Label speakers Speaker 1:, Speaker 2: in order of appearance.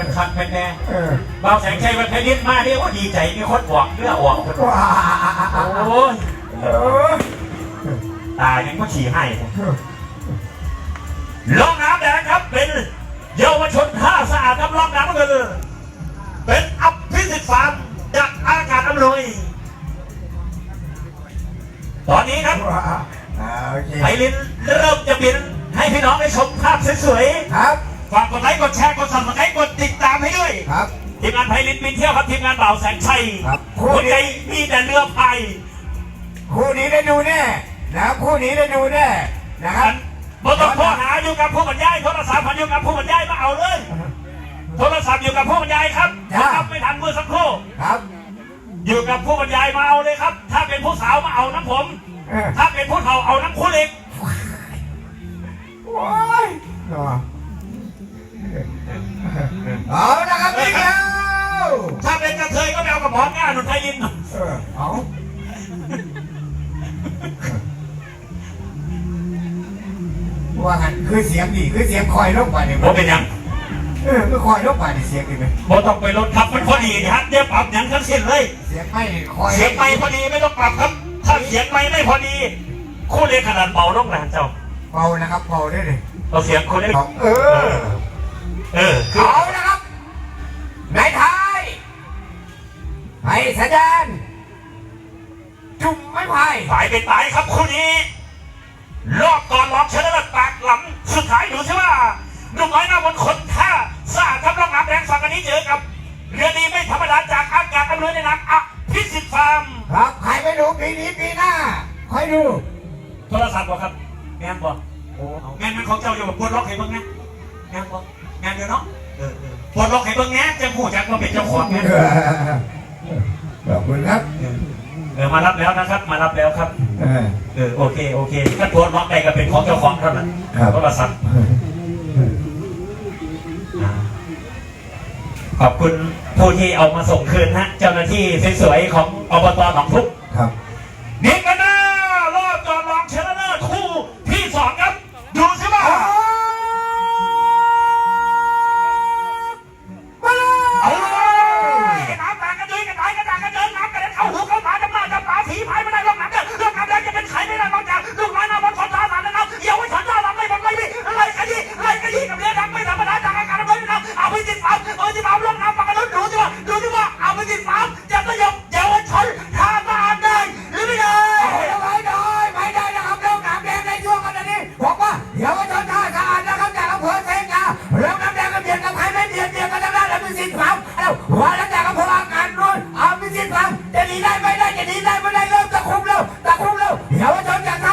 Speaker 1: เป็นคันเป็นแน่
Speaker 2: เออ
Speaker 1: เบาแสงชัยวันไพลินมาเรียกว่าดีใจมีคนหวังเรื่องหวัง
Speaker 2: ว้า
Speaker 1: โอ้ย
Speaker 2: เออ
Speaker 1: ตายยังก็ฉี่ให้ล่องน้ำแดงครับ เป็นเยาวชนท่าสะอาดครับล่องน้ำเงินเป็นอัพพิสิทธิ์ฟาร์มจากอากาศอำนวยตอนนี้ครับ
Speaker 2: ว้าอ่าโอเค
Speaker 1: ไพลินเริ่มจะบินให้พี่น้องได้ชมภาพสวย
Speaker 2: ครับ
Speaker 1: ๆ ฝากกดไลค์กดแชร์กดซับสไครต์กดติดตามให้ด้วย
Speaker 2: ครับ
Speaker 1: ทีมงานไพลินบินเที่ยวครับทีมงานบ่าวแสงชัย
Speaker 2: ครับ
Speaker 1: คนใจมีแต่เรือพาย
Speaker 2: คู่นี้ได้ดูแน่นะครับคู่นี้ได้ดูแน่นะครับ
Speaker 1: บนต้องโทรหาอยู่กับผู้บรรยายโทรศัพท์อยู่กับผู้บรรยายมาเอาเลย โทรศัพท์อยู่กับผู้บรรยายครับนะครับไม่ทันเมื่อสักครู่
Speaker 2: ครับ
Speaker 1: อยู่กับผู้บรรยายมาเอาเลยครับ ถ้าเป็นผู้สาวมาเอาน้ำผม
Speaker 2: เออ
Speaker 1: ถ้าเป็นผู้เฒ่าเอาน้ำคุณเล็ก
Speaker 2: โอ้ยเนาะ เอานะครับพี่เดียว
Speaker 1: ถ้าเป็นกระเทยก็ไปเอากับหมอก้าหนุนไทยลิน
Speaker 2: เออเอาว่ากันคือเสียงดีคือเสียงคอยลงไปเนี่ย
Speaker 1: ผมเป็นยัง
Speaker 2: เออคือคอยลงไปเนี่ยเสียงดีไหม
Speaker 1: ผมต้องไปลดครับมันพอดีครับเดี๋ยวปรับอย่างทั้งสิ้นเลย
Speaker 2: เสียงไม่คอย
Speaker 1: เสียงไม่พอดีไม่ต้องปรับครับ ถ้าเสียงไม่ไม่พอดี คู่เล็กขนาดเบาลงนะเจ้า
Speaker 2: เบานะครับเบาได้เลย
Speaker 1: เอาเสียงคู่เล็ก
Speaker 2: เออ
Speaker 1: เออคือ
Speaker 2: เอานะครับนายไทยให้สัญญาณจุ่มไม่พาย
Speaker 1: ฝ่ายเป็นตายครับคู่นี้รอบก่อนรองชนะเลิศปากหลำสุดท้ายดูสิว่าหนุ่มน้อยหน้าบนคนท่าสร้างครับร่องน้ำแดงฝั่งอันนี้เจอกับเรือดีไม่ธรรมดาจากอากาศอำนวยในนามอภิสิทธิ์ฟาร์ม
Speaker 2: ครับใครไม่ดูปีนี้ปีหน้าคอยดู
Speaker 1: โทรศัพท์บ่ครับ แม่นบ่โอ้เอาแม่นเป็นของเจ้าอยู่กับปวดล็อกให้เบิ่งนะ แม่นบ่แม่นเดี๋ยวเนาะเออเออปวดล็อกให้เบิ่งแหน่จะพูดจากว่าเป็นเจ้าของแม่น
Speaker 2: ขอบคุณครับ
Speaker 1: เออมารับแล้วนะครับ มารับแล้วครับ
Speaker 2: เออ
Speaker 1: เออโอเคโอเคถ้าปวดล็อกใดก็เป็นของเจ้าของเท่านั้น
Speaker 2: ครับ
Speaker 1: โทรศัพท์ขอบคุณผู้ที่เอามาส่งคืนฮะเจ้าหน้าที่สวยๆของอบตหนองพุก
Speaker 2: จะหนีได้ไม่ได้จะหนีได้ไม่ได้เริ่มตะคุบเราตะคุบเร็วเยาวชนอย่าง